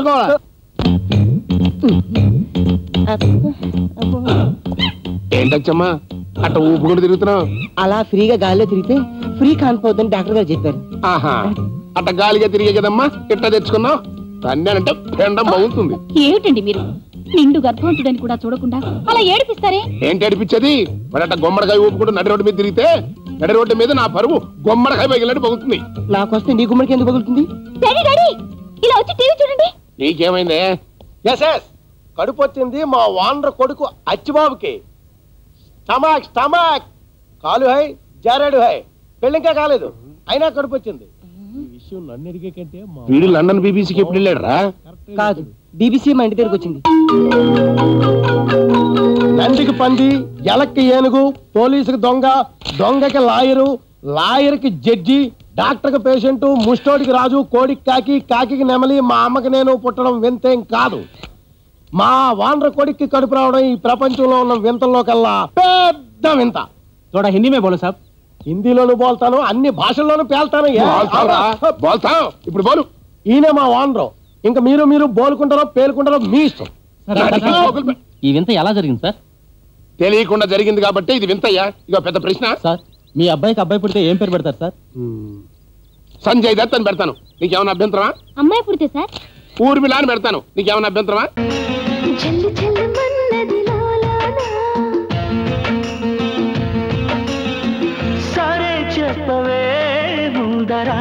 పట్టుకోవాలి ఏంటచ్చమ్మా? అట్ట ఊపుకుంటూ తిరుగుతున్నావు? అలా ఫ్రీగా గాల్లో తిరిగితే ఫ్రీ కానిపోద్దని డాక్టర్ గారు చెప్పారు. ఆహా అట్ట గాలిగా తిరిగే కదమ్మా? ఇట్ట తెచ్చుకున్నావు? తన్నానంటే పెండం బాగుంటుంది ఏమిటండి మీరు? నిండు గర్భవంతుడని కూడా చూడకుండా అలా ఏడిపిస్తారే? ఏంటి అడిపించేది వాడట గుమ్మడికాయ ఊపుకుంటూ నడి రోడ్డు మీద తిరిగితే నడి రోడ్డు మీద నా పరువు గుమ్మడికాయ పగిలినట్టు బాగుతుంది నాకొస్తే నీ గుమ్మడికి ఎందుకు పగులుతుంది డాడీ డాడీ ఇలా వచ్చి టీవీ చూడండి. నీకేమైందే? ఎస్ ఎస్ కడుపు వచ్చింది మా వానర కొడుకు అచ్చిబాబుకి. స్టమాక్ స్టమాక్. కాలు హై జారాడు హై. పెళ్ళింకా కాలేదు. అయినా కడుపు వచ్చింది. ఈ విషయం నన్ను అడిగే కంటే మా వీడు లండన్ బీబీసీకి ఎప్పుడు వెళ్ళాడురా? కాదు. బీబీసీ మా ఇంటి దగ్గరకు వచ్చింది. నందికి పంది ఎలక్కి ఏనుగు పోలీసుకి దొంగ దొంగకి లాయరు లాయర్కి జడ్జి డాక్టర్కి పేషెంట్ ముష్టోడికి రాజు కోడికి కాకి కాకికి నెమలి మా అమ్మకి నేను పుట్టడం వింతేం కాదు. మా వాండ్ర కొడుక్కి కడుపు రావడం ఈ ప్రపంచంలో ఉన్న వింతల్లో కల్లా పెద్ద వింత. చూడ హిందీ మే బోలు సార్ హిందీలోనూ బోల్తాను అన్ని భాషల్లోనూ పేల్తాను ఇప్పుడు బోలు. ఈయనే మా వాండ్రు. ఇంకా మీరు మీరు బోలుకుంటారో పేలుకుంటారో మీ ఇష్టం. ఈ వింత ఎలా జరిగింది సార్? తెలియకుండా జరిగింది కాబట్టి ఇది వింతయ్యా. ఇక పెద్ద ప్రశ్న. సార్. మీ అబ్బాయికి అబ్బాయి పుడితే ఏం పేరు పెడతారు సార్? సంజయ్ దత్ అని పెడతాను. నీకేమైనా అభ్యంతరమా? అమ్మాయి పుడితే సార్? ఊర్మిళ అని పెడతాను. నీకేమైనా అభ్యంతరమా? సరే చెప్పవే ముందరా.